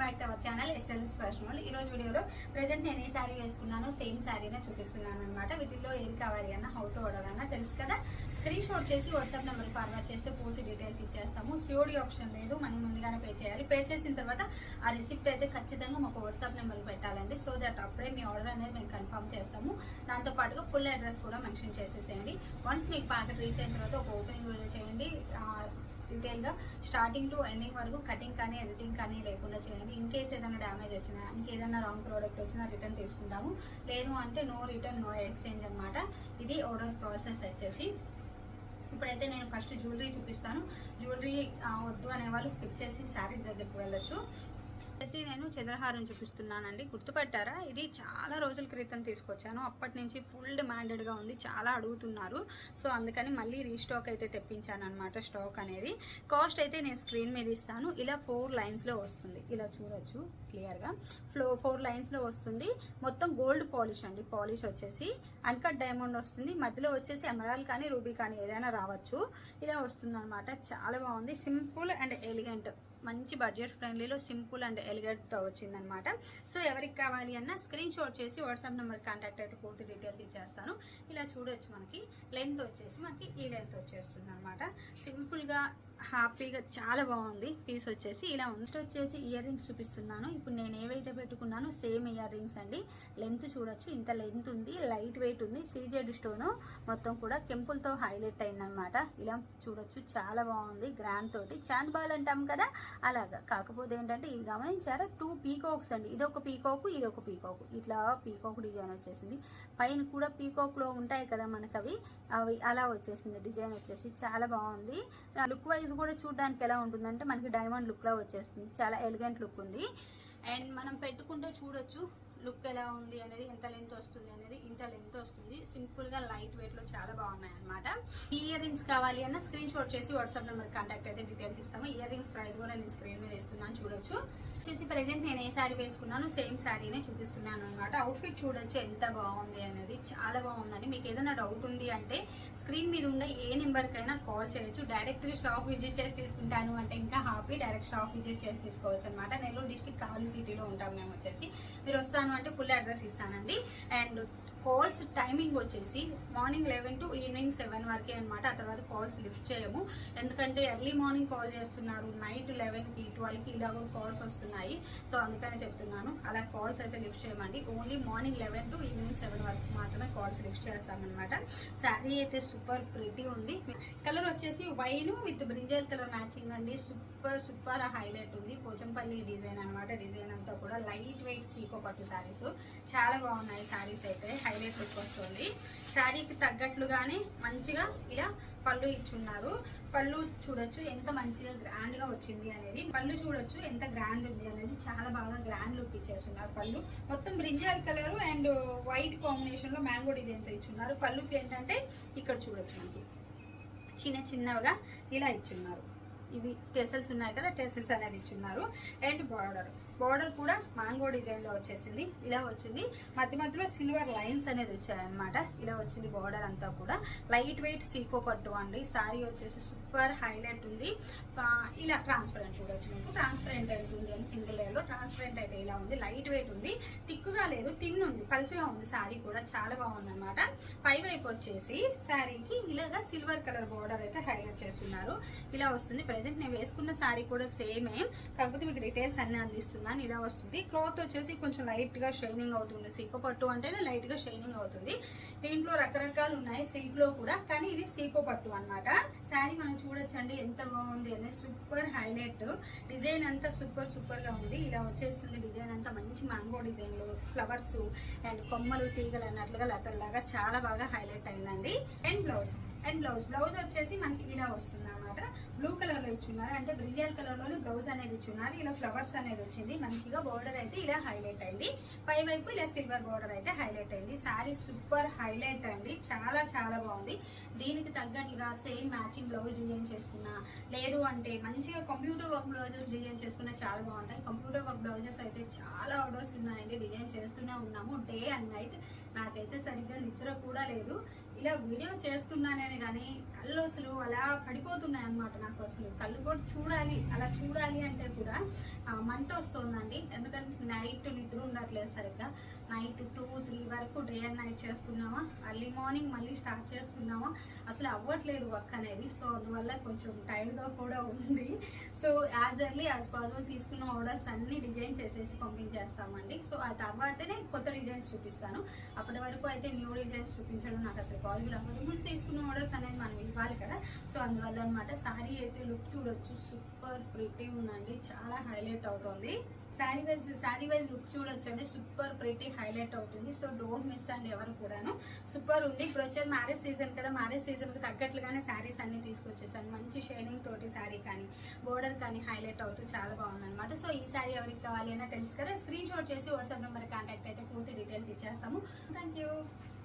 Back to our channel SLS fashion ఈ రోజు వీడియోలో ప్రజెంట్ నేను ఏ శారీ వేసుకున్నానో సేమ్ శారీనే చూపిస్తున్నాను అనమాట వీటిల్లో ఏది కావాలి అన్న హౌ టు ఆర్డర్ అన్న తెలుసు కదా? స్క్రీన్ షాట్ చేసి వాట్సాప్ నెంబర్ ఫార్వర్డ్ చేస్తే పూర్తి డీటెయిల్స్ ఇచ్చేస్తాము. సిఓడి ఆప్షన్ లేదు మనం ముందుగానే పే చేయాలి. పే చేసిన తర్వాత ఆ రిసిప్ట్ అయితే ఖచ్చితంగా మాకు వాట్సాప్ నెంబర్ పెట్టాలండి. సో దట్ అప్పుడే మీ ఆర్డర్ అనేది మేము కన్ఫర్మ్ చేస్తాము. దాంతోపాటుగా ఫుల్ అడ్రస్ కూడా మెన్షన్ చేసేసేయండి. వన్స్ మీకు ప్యాకెట్ రీచ్ అయిన తర్వాత ఒక ఓపెనింగ్ వీడియో చేయండి. డీటెయిల్గా స్టార్టింగ్ టు ఎండింగ్ వరకు కటింగ్ కానీ ఎడిటింగ్ కానీ లేకుండా చేయండి. ఇన్ కేస్ ఏదైనా డ్యామేజ్ వచ్చినా ఇంకేదైనా రాంగ్ ప్రోడక్ట్ వచ్చినా రిటర్న్ తీసుకుంటాము. లేదు అంటే నో రిటర్న్ నో ఎక్స్చేంజ్ అనమాట ఇది ఆర్డర్ ప్రాసెస్ వచ్చేసి. ఇప్పుడైతే నేను ఫస్ట్ జ్యువెలరీ చూపిస్తాను. జ్యువెలరీ వద్దు అనే వాళ్ళు స్కిప్ చేసి శారీస్ దగ్గరికి వెళ్ళొచ్చు. వచ్చేసి నేను చంద్రహారం చూపిస్తున్నానండి. గుర్తుపట్టారా? ఇది చాలా రోజుల క్రితం తీసుకొచ్చాను. అప్పటి నుంచి ఫుల్ డిమాండెడ్గా ఉంది. చాలా అడుగుతున్నారు. సో అందుకని మళ్ళీ రీస్టాక్ అయితే తెప్పించాను అనమాట స్టాక్ అనేది. కాస్ట్ అయితే నేను స్క్రీన్ మీద ఇస్తాను. ఇలా ఫోర్ లైన్స్లో వస్తుంది. ఇలా చూడొచ్చు క్లియర్గా ఫ్లో ఫోర్ లైన్స్లో వస్తుంది. మొత్తం గోల్డ్ పాలిష్ అండి. పాలిష్ వచ్చేసి అన్కట్ డైమండ్ వస్తుంది. మధ్యలో వచ్చేసి ఎమరాల్ కానీ రూబీ కానీ ఏదైనా రావచ్చు. ఇలా వస్తుంది అనమాట చాలా బాగుంది. సింపుల్ అండ్ ఎలిగెంట్ మంచి బడ్జెట్ ఫ్రెండ్లీలో సింపుల్ అండ్ ఎలిగెంట్తో వచ్చిందనమాట సో ఎవరికి కావాలి అన్న స్క్రీన్ షాట్ చేసి వాట్సాప్ నెంబర్ కాంటాక్ట్ అయితే పూర్తి డీటెయిల్స్ ఇచ్చేస్తాను. ఇలా చూడొచ్చు మనకి. లెంత్ వచ్చేసి మనకి ఈ లెంత్ వచ్చేస్తుంది అనమాట సింపుల్గా హ్యాపీగా చాలా బాగుంది పీస్ వచ్చేసి. ఇలా నెక్స్ట్ వచ్చేసి ఇయర్ రింగ్స్ చూపిస్తున్నాను. ఇప్పుడు నేను ఏవైతే పెట్టుకున్నానో సేమ్ ఇయర్ రింగ్స్ అండి. లెంత్ చూడొచ్చు. ఇంత లెంత్ ఉంది లైట్ వెయిట్ ఉంది. సీజెడ్ స్టోన్ మొత్తం కూడా కెంపుల్తో హైలైట్ అయిందనమాట ఇలా చూడొచ్చు. చాలా బాగుంది గ్రాండ్ తోటి. చాంద్ బాల్ అంటాం కదా? అలాగా. కాకపోతే ఏంటంటే ఇది గమనించారా? టూ పీకాక్స్ అండి. ఇది ఒక పీకాక్ ఇది ఒక పీకాక్. ఇట్లా పీకాక్ డిజైన్ వచ్చేసింది. పైన కూడా పీకాక్లో ఉంటాయి కదా మనకు అవి అవి అలా వచ్చేసింది. డిజైన్ వచ్చేసి. చాలా బాగుంది. లుక్ వైజ్ కూడా చూడడానికి ఎలా ఉంటుందంటే మనకి డైమండ్ లుక్లా వచ్చేస్తుంది. చాలా ఎలిగెంట్ లుక్ ఉంది. అండ్ మనం పెట్టుకుంటే చూడొచ్చు. లుక్ ఎలా ఉంది అనేది ఎంత లెంత్ వస్తుంది అనేది ఇంత లెంత్ వస్తుంది. సింపుల్గా లైట్ వెయిట్లో చాలా బాగున్నాయి అనమాట ఇయర్ రింగ్స్ కావాలి అన్న స్క్రీన్ షాట్ చేసి వాట్సాప్ నెంబర్ కాంటాక్ట్ అయితే డీటెయిల్స్ ఇస్తాము. ఇయర్ రింగ్స్ ప్రైస్ కూడా నేను స్క్రీన్ మీద ఇస్తున్నాను చూడొచ్చు. వచ్చేసి ప్రెసెంట్ నేను ఏ శారీ వేసుకున్నాను సేమ్ శారీనే చూపిస్తున్నాను అనమాట అవుట్ఫిట్ చూడొచ్చు ఎంత బాగుంది అనేది. చాలా బాగుందని. మీకు ఏదైనా డౌట్ ఉంది అంటే స్క్రీన్ మీద ఉన్న ఏ నెంబర్కైనా కాల్ చేయొచ్చు. డైరెక్ట్ షాప్ విజిట్ చేసి తీసుకుంటాను అంటే ఇంకా హ్యాపీ డైరెక్ట్ షాప్ విజిట్ చేసి తీసుకోవచ్చు అనమాట నెల్లూరు డిస్టిక్ కావలి సిటీలో ఉంటాం మేము వచ్చేసి. మీరు వస్తాను అంటే ఫుల్ అడ్రస్ ఇస్తానండి. అండ్ కాల్స్ టైమింగ్ వచ్చేసి morning eleven to evening seven వరకే అనమాట ఆ తర్వాత కాల్స్ లిఫ్ట్ చేయము. ఎందుకంటే ఎర్లీ మార్నింగ్ కాల్ చేస్తున్నారు నైట్ లెవెన్కి ట్వెల్వ్కి ఇలా కూడా కాల్స్ వస్తున్నాయి. సో అందుకనే చెప్తున్నాను అలా కాల్స్ అయితే లిఫ్ట్ చేయమండి. Only morning eleven to evening seven వరకు మాత్రమే కాల్స్ లిఫ్ట్ చేస్తామన్నమాట. శారీ అయితే సూపర్ ప్రిటీ ఉంది. కలర్ వచ్చేసి wine with brinjal colour matching అండి. సూపర్ సూపర్ హైలైట్ ఉంది. పోచంపల్లి డిజైన్ అనమాట డిజైన్ అంతా కూడా లైట్ వెయిట్ సీకో పట్టు శారీస్. చాలా బాగున్నాయి శారీస్ అయితే. హై లుక్ వస్తుంది శారీకి తగ్గట్లుగానే మంచిగా ఇలా పళ్ళు ఇచ్చున్నారు. పళ్ళు చూడొచ్చు ఎంత మంచిగా గ్రాండ్గా వచ్చింది అనేది. పళ్ళు చూడొచ్చు ఎంత గ్రాండ్ ఉంది అనేది చాలా బాగా గ్రాండ్ లుక్ ఇచ్చేస్తున్నారు పళ్ళు. మొత్తం బ్రింజాల్ కలర్ అండ్ వైట్ కాంబినేషన్లో మ్యాంగో డిజైన్తో ఇచ్చున్నారు. పళ్ళుకి ఏంటంటే ఇక్కడ చూడొచ్చు మనకి. చిన్న చిన్నగా ఇలా ఇచ్చున్నారు. ఇవి టెసల్స్ ఉన్నాయి కదా టెసల్స్ అనేది ఇచ్చున్నారు. And border. బార్డర్ కూడా మ్యాంగో డిజైన్లో వచ్చేసింది. ఇలా వచ్చింది. మధ్య మధ్యలో సిల్వర్ లైన్స్ అనేది వచ్చాయన్నమాట. ఇలా వచ్చింది బార్డర్ అంతా కూడా. లైట్ వెయిట్ చీకో పట్టు అండి. సారీ వచ్చేసి సూపర్ హైలైట్ ఉంది. ఇలా ట్రాన్స్పరెంట్ చూడొచ్చు మీకు. ట్రాన్స్పరెంట్ ఉంటుంది అని సింగిల్ లేయర్లో. ట్రాన్స్పరెంట్ అయితే ఇలా ఉంది. లైట్ వెయిట్ ఉంది. తిక్కుగా లేదు. తిన్ ఉంది. పలుచగా ఉంది సారీ కూడా. చాలా బాగుంది అనమాట పై వైపు వచ్చేసి శారీకి ఇలాగా సిల్వర్ కలర్ బార్డర్ అయితే హైలైట్ చేస్తున్నారు. ఇలా వస్తుంది. ప్రజెంట్ నేను వేసుకున్న శారీ కూడా సేమే. కాకపోతే మీకు డీటెయిల్స్ అన్ని అందిస్తున్నాను ఇలా వస్తుంది. క్లాత్ వచ్చేసి కొంచెం లైట్గా షైనింగ్ అవుతుంది. సీప పట్టు అంటేనే లైట్గా షైనింగ్ అవుతుంది. దీంట్లో రకరకాలు ఉన్నాయి సిల్క్లో కూడా. కానీ ఇది సీపపట్టు అన్నమాట. శారీ మనం చూడొచ్చండి ఎంత బాగుంది అనేది సూపర్ హైలైట్ డిజైన్ అంతా సూపర్ సూపర్గా ఉంది. ఇలా వచ్చేస్తుంది డిజైన్ అంతా. మంచి మ్యాంగో డిజైన్లు ఫ్లవర్స్ అండ్ కొమ్మలు తీగలు అన్నట్లుగా లతల్లాగా చాలా బాగా హైలైట్ అయిందండి. And blouse and blouse blouse వచ్చేసి మనకి ఇలా వస్తుంది అనమాట. బ్లూ కలర్లో ఇచ్చున్నారు. అంటే బ్రిజియల్ కలర్లోని బ్లౌజ్ అనేది ఇచ్చున్నారు. ఇలా ఫ్లవర్స్ అనేది వచ్చింది. మంచిగా బోర్డర్ అయితే ఇలా హైలైట్ అయింది. పై వైపు ఇలా సిల్వర్ బోర్డర్ అయితే హైలైట్ అయింది. సారీ సూపర్ హైలైట్ అండి. చాలా చాలా బాగుంది. దీనికి తగ్గట్టుగా సేమ్ మ్యాచింగ్ బ్లౌజ్ డిజైన్ చేసుకున్నా. లేదు అంటే మంచిగా కంప్యూటర్ వర్క్ బ్లౌజెస్ డిజైన్ చేసుకున్నా చాలా బాగుంటాయి. కంప్యూటర్ వర్క్ బ్లౌజెస్ అయితే చాలా ఆర్డర్స్ ఉన్నాయండి. డిజైన్ చేస్తూనే ఉన్నాము. డే అండ్ నైట్ నాకైతే సరిగ్గా నిద్ర కూడా లేదు. ఇలా వీడియో చేస్తున్నానని కానీ కళ్ళు అసలు అలా పడిపోతున్నాయి అన్నమాట నాకు అసలు. కళ్ళు కూడా చూడాలి అలా చూడాలి అంటే కూడా ఆ, మంట వస్తుందండి. ఎందుకంటే నైట్ నిద్ర ఉండట్లేదు సరిగ్గా. నైట్ టూ త్రీ వరకు డే అండ్ నైట్ చేస్తున్నామా అర్లీ మార్నింగ్ మళ్ళీ స్టార్ట్ చేస్తున్నామా అసలు అవ్వట్లేదు వర్క్ అనేది. సో అందువల్ల కొంచెం టైర్డ్గా కూడా ఉంది. So as early as possible తీసుకున్న ఆర్డర్స్ అన్ని డిజైన్ చేసేసి పంపించేస్తామండి. సో ఆ తర్వాతనే కొత్త డిజైన్స్ చూపిస్తాను. అప్పటి వరకు అయితే న్యూ డిజైన్స్ చూపించడం నాకు అసలు పాసిబుల్ అవ్వదు. ముందు తీసుకున్న ఆర్డర్స్ అనేది మనం ఇవ్వాలి కదా. సో అందువల్ల అనమాట శారీ అయితే లుక్ చూడొచ్చు. సూపర్ ప్రిటీ ఉందండి. చాలా హైలైట్ అవుతుంది. Sari wise sari wise look చూడొచ్చండి. సూపర్ ప్రిటీ హైలైట్ అవుతుంది. సో డోంట్ మిస్ అండి ఎవరు కూడాను. సూపర్ ఉంది. ఇప్పుడు వచ్చేది మ్యారేజ్ సీజన్ కదా. మ్యారేజ్ సీజన్కి తగ్గట్లుగానే శారీస్ అన్ని తీసుకొచ్చేసాను. మంచి షైనింగ్ తోటి శారీ కానీ బోర్డర్ కానీ హైలైట్ అవుతూ చాలా బాగుందనమాట సో ఈ శారీ ఎవరికి కావాలి అయినా తెలుసు కదా. స్క్రీన్ షాట్ చేసి వాట్సాప్ నెంబర్ కాంటాక్ట్ అయితే పూర్తి డీటెయిల్స్ ఇచ్చేస్తాము. Thank you